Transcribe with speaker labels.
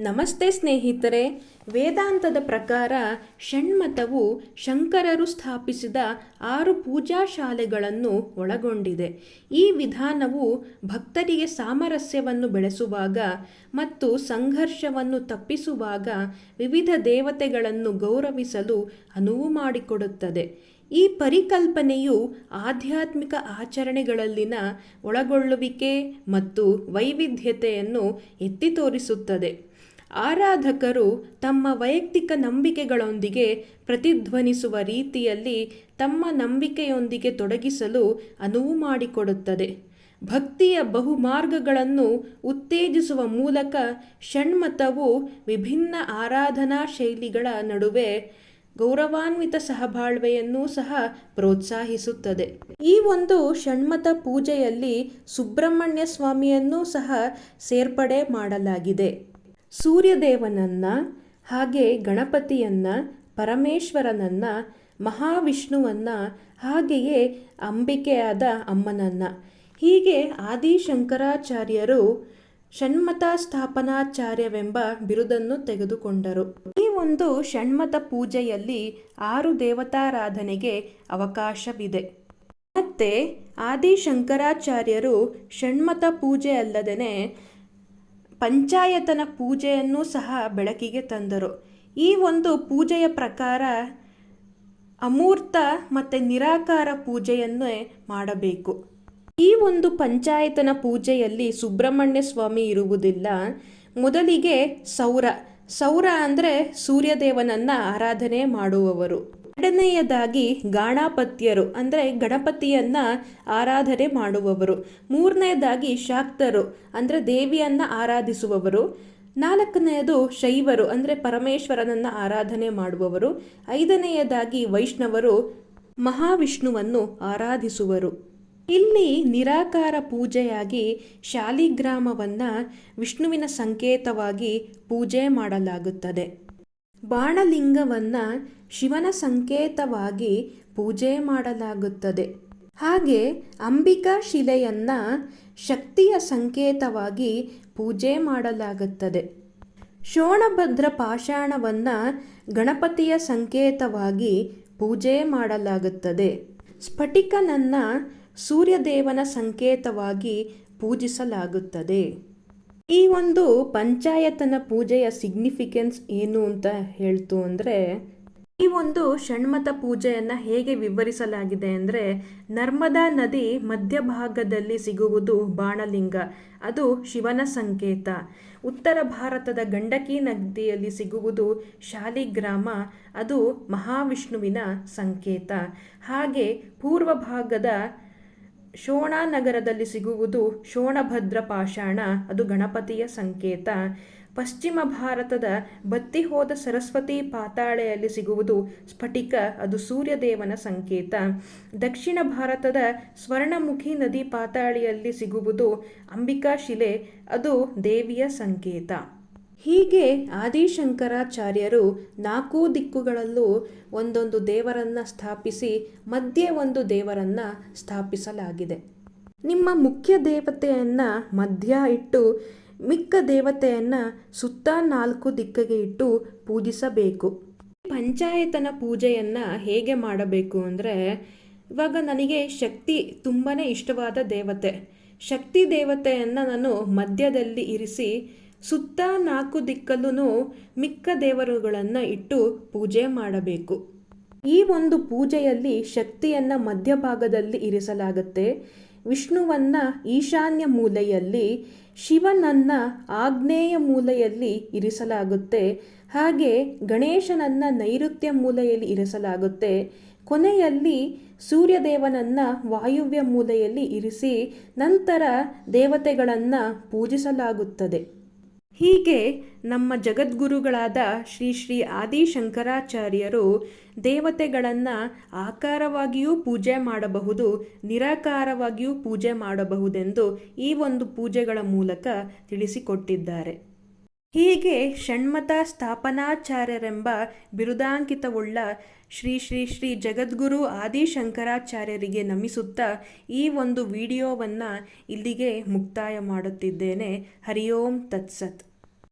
Speaker 1: ನಮಸ್ತೆ ಸ್ನೇಹಿತರೆ. ವೇದಾಂತದ ಪ್ರಕಾರ ಷಣ್ಮತವು ಶಂಕರರು ಸ್ಥಾಪಿಸಿದ ಆರು ಪೂಜಾ ಶಾಲೆಗಳನ್ನು ಒಳಗೊಂಡಿದೆ. ಈ ವಿಧಾನವು ಭಕ್ತರಿಗೆ ಸಾಮರಸ್ಯವನ್ನು ಬೆಳೆಸುವಾಗ ಮತ್ತು ಸಂಘರ್ಷವನ್ನು ತಪ್ಪಿಸುವಾಗ ವಿವಿಧ ದೇವತೆಗಳನ್ನು ಗೌರವಿಸಲು ಅನುವು ಮಾಡಿಕೊಡುತ್ತದೆ. ಈ ಪರಿಕಲ್ಪನೆಯು ಆಧ್ಯಾತ್ಮಿಕ ಆಚರಣೆಗಳಲ್ಲಿನ ಒಳಗೊಳ್ಳುವಿಕೆ ಮತ್ತು ವೈವಿಧ್ಯತೆಯನ್ನು ಎತ್ತಿ ತೋರಿಸುತ್ತದೆ. ಆರಾಧಕರು ತಮ್ಮ ವೈಯಕ್ತಿಕ ನಂಬಿಕೆಗಳೊಂದಿಗೆ ಪ್ರತಿಧ್ವನಿಸುವ ರೀತಿಯಲ್ಲಿ ತಮ್ಮ ನಂಬಿಕೆಯೊಂದಿಗೆ ತೊಡಗಿಸಲು ಅನುವು ಮಾಡಿಕೊಡುತ್ತದೆ. ಭಕ್ತಿಯ ಬಹುಮಾರ್ಗಗಳನ್ನು ಉತ್ತೇಜಿಸುವ ಮೂಲಕ ಷಣ್ಮತವು ವಿಭಿನ್ನ ಆರಾಧನಾ ಶೈಲಿಗಳ ನಡುವೆ ಗೌರವಾನ್ವಿತ ಸಹಬಾಳ್ವೆಯನ್ನೂ ಸಹ ಪ್ರೋತ್ಸಾಹಿಸುತ್ತದೆ. ಈ ಒಂದು ಷಣ್ಮತ ಪೂಜೆಯಲ್ಲಿ ಸುಬ್ರಹ್ಮಣ್ಯ ಸ್ವಾಮಿಯನ್ನೂ ಸಹ ಸೇರ್ಪಡೆ ಮಾಡಲಾಗಿದೆ. ಸೂರ್ಯದೇವನನ್ನ ಹಾಗೆ ಗಣಪತಿಯನ್ನ, ಪರಮೇಶ್ವರನನ್ನ, ಮಹಾವಿಷ್ಣುವನ್ನ, ಹಾಗೆಯೇ ಅಂಬಿಕೆಯಾದ ಅಮ್ಮನನ್ನ. ಹೀಗೆ ಆದಿಶಂಕರಾಚಾರ್ಯರು ಷಣ್ಮತ ಸ್ಥಾಪನಾಚಾರ್ಯವೆಂಬ ಬಿರುದನ್ನು ತೆಗೆದುಕೊಂಡರು. ಈ ಒಂದು ಷಣ್ಮತ ಪೂಜೆಯಲ್ಲಿ ಆರು ದೇವತಾರಾಧನೆಗೆ ಅವಕಾಶವಿದೆ. ಮತ್ತೆ ಆದಿಶಂಕರಾಚಾರ್ಯರು ಷಣ್ಮತ ಪೂಜೆ ಅಲ್ಲದೇ ಪಂಚಾಯತನ ಪೂಜೆಯನ್ನು ಸಹ ಬೆಳಕಿಗೆ ತಂದರು. ಈ ಒಂದು ಪೂಜೆಯ ಪ್ರಕಾರ ಅಮೂರ್ತ ಮತ್ತು ನಿರಾಕಾರ ಪೂಜೆಯನ್ನೇ ಮಾಡಬೇಕು. ಈ ಒಂದು ಪಂಚಾಯತನ ಪೂಜೆಯಲ್ಲಿ ಸುಬ್ರಹ್ಮಣ್ಯ ಸ್ವಾಮಿ ಇರುವುದಿಲ್ಲ. ಮೊದಲಿಗೆ ಸೌರ ಸೌರ ಅಂದರೆ ಸೂರ್ಯದೇವನನ್ನು ಆರಾಧನೆ ಮಾಡುವವರು. ಎರಡನೆಯದಾಗಿ ಗಾಣಾಪತ್ಯರು ಅಂದರೆ ಗಣಪತಿಯನ್ನ ಆರಾಧನೆ ಮಾಡುವವರು. ಮೂರನೆಯದಾಗಿ ಶಾಕ್ತರು ಅಂದರೆ ದೇವಿಯನ್ನ ಆರಾಧಿಸುವವರು. ನಾಲ್ಕನೆಯದು ಶೈವರು ಅಂದರೆ ಪರಮೇಶ್ವರನನ್ನು ಆರಾಧನೆ ಮಾಡುವವರು. ಐದನೆಯದಾಗಿ ವೈಷ್ಣವರು ಮಹಾವಿಷ್ಣುವನ್ನು ಆರಾಧಿಸುವರು. ಇಲ್ಲಿ ನಿರಾಕಾರ ಪೂಜೆಯಾಗಿ ಶಾಲಿಗ್ರಾಮವನ್ನು ವಿಷ್ಣುವಿನ ಸಂಕೇತವಾಗಿ ಪೂಜೆ ಮಾಡಲಾಗುತ್ತದೆ. ಬಾಣಲಿಂಗವನ್ನು ಶಿವನ ಸಂಕೇತವಾಗಿ ಪೂಜೆ ಮಾಡಲಾಗುತ್ತದೆ. ಹಾಗೆ ಅಂಬಿಕಾ ಶಿಲೆಯನ್ನ ಶಕ್ತಿಯ ಸಂಕೇತವಾಗಿ ಪೂಜೆ ಮಾಡಲಾಗುತ್ತದೆ. ಶೋಣಭದ್ರ ಪಾಷಾಣವನ್ನು ಗಣಪತಿಯ ಸಂಕೇತವಾಗಿ ಪೂಜೆ ಮಾಡಲಾಗುತ್ತದೆ. ಸ್ಫಟಿಕನನ್ನ ಸೂರ್ಯದೇವನ ಸಂಕೇತವಾಗಿ ಪೂಜಿಸಲಾಗುತ್ತದೆ. ಈ ಒಂದು ಪಂಚಾಯತನ ಪೂಜೆಯ ಸಿಗ್ನಿಫಿಕೆನ್ಸ್ ಏನು ಅಂತ ಹೇಳ್ತು ಅಂದರೆ, ಈ ಒಂದು ಷಣ್ಮತ ಪೂಜೆಯನ್ನು ಹೇಗೆ ವಿವರಿಸಲಾಗಿದೆ ಅಂದರೆ, ನರ್ಮದಾ ನದಿ ಮಧ್ಯಭಾಗದಲ್ಲಿ ಸಿಗುವುದು ಬಾಣಲಿಂಗ, ಅದು ಶಿವನ ಸಂಕೇತ. ಉತ್ತರ ಭಾರತದ ಗಂಡಕಿ ನದಿಯಲ್ಲಿ ಸಿಗುವುದು ಶಾಲಿಗ್ರಾಮ, ಅದು ಮಹಾವಿಷ್ಣುವಿನ ಸಂಕೇತ. ಹಾಗೆ ಪೂರ್ವ ಭಾಗದ ಶೋಣ ನಗರದಲ್ಲಿ ಸಿಗುವುದು ಶೋಣಭದ್ರ ಪಾಷಾಣ, ಅದು ಗಣಪತಿಯ ಸಂಕೇತ. ಪಶ್ಚಿಮ ಭಾರತದ ಬತ್ತಿ ಹೋದ ಸರಸ್ವತಿ ಪಾತಾಳೆಯಲ್ಲಿ ಸಿಗುವುದು ಸ್ಫಟಿಕ, ಅದು ಸೂರ್ಯದೇವನ ಸಂಕೇತ. ದಕ್ಷಿಣ ಭಾರತದ ಸ್ವರ್ಣಮುಖಿ ನದಿ ಪಾತಾಳಿಯಲ್ಲಿ ಸಿಗುವುದು ಅಂಬಿಕಾ ಶಿಲೆ, ಅದು ದೇವಿಯ ಸಂಕೇತ. ಹೀಗೆ ಆದಿಶಂಕರಾಚಾರ್ಯರು ನಾಲ್ಕು ದಿಕ್ಕುಗಳಲ್ಲೂ ಒಂದೊಂದು ದೇವರನ್ನು ಸ್ಥಾಪಿಸಿ ಮಧ್ಯೆ ಒಂದು ದೇವರನ್ನು ಸ್ಥಾಪಿಸಲಾಗಿದೆ. ನಿಮ್ಮ ಮುಖ್ಯ ದೇವತೆಯನ್ನು ಮಧ್ಯ ಇಟ್ಟು ಮಿಕ್ಕ ದೇವತೆಯನ್ನು ಸುತ್ತ ನಾಲ್ಕು ದಿಕ್ಕಿಗೆ ಇಟ್ಟು ಪೂಜಿಸಬೇಕು. ಪಂಚಾಯತನ ಪೂಜೆಯನ್ನು ಹೇಗೆ ಮಾಡಬೇಕು ಅಂದರೆ, ಇವಾಗ ನನಗೆ ಶಕ್ತಿ ತುಂಬಾ ಇಷ್ಟವಾದ ದೇವತೆ. ಶಕ್ತಿ ದೇವತೆಯನ್ನು ನಾನು ಮಧ್ಯದಲ್ಲಿ ಇರಿಸಿ ಸುತ್ತ ನಾಲ್ಕು ದಿಕ್ಕಲ್ಲೂ ಮಿಕ್ಕ ದೇವರುಗಳನ್ನು ಇಟ್ಟು ಪೂಜೆ ಮಾಡಬೇಕು. ಈ ಒಂದು ಪೂಜೆಯಲ್ಲಿ ಶಕ್ತಿಯನ್ನು ಮಧ್ಯಭಾಗದಲ್ಲಿ ಇರಿಸಲಾಗುತ್ತೆ. ವಿಷ್ಣುವನ್ನ ಈಶಾನ್ಯ ಮೂಲೆಯಲ್ಲಿ, ಶಿವನನ್ನ ಆಗ್ನೇಯ ಮೂಲೆಯಲ್ಲಿ ಇರಿಸಲಾಗುತ್ತೆ. ಹಾಗೆ ಗಣೇಶನನ್ನ ನೈಋತ್ಯ ಮೂಲೆಯಲ್ಲಿ ಇರಿಸಲಾಗುತ್ತೆ. ಕೊನೆಯಲ್ಲಿ ಸೂರ್ಯದೇವನನ್ನ ವಾಯುವ್ಯ ಮೂಲೆಯಲ್ಲಿ ಇರಿಸಿ ನಂತರ ದೇವತೆಗಳನ್ನು ಪೂಜಿಸಲಾಗುತ್ತದೆ. ಹೀಗೆ ನಮ್ಮ ಜಗದ್ಗುರುಗಳಾದ ಶ್ರೀ ಶ್ರೀ ಆದಿಶಂಕರಾಚಾರ್ಯರು ದೇವತೆಗಳನ್ನು ಆಕಾರವಾಗಿಯೂ ಪೂಜೆ ಮಾಡಬಹುದು, ನಿರಾಕಾರವಾಗಿಯೂ ಪೂಜೆ ಮಾಡಬಹುದೆಂದು ಈ ಒಂದು ಪೂಜೆಗಳ ಮೂಲಕ ತಿಳಿಸಿಕೊಟ್ಟಿದ್ದಾರೆ. ಹೀಗೆ ಷಣ್ಮತ ಸ್ಥಾಪನಾಚಾರ್ಯರೆಂಬ ಬಿರುದಾಂಕಿತವುಳ್ಳ ಶ್ರೀ ಶ್ರೀ ಶ್ರೀ ಜಗದ್ಗುರು ಆದಿಶಂಕರಾಚಾರ್ಯರಿಗೆ ನಮಿಸುತ್ತಾ ಈ ಒಂದು ವಿಡಿಯೋವನ್ನು ಇಲ್ಲಿಗೆ ಮುಕ್ತಾಯ ಮಾಡುತ್ತಿದ್ದೇನೆ. ಹರಿ ಓಂ ತತ್ಸತ್.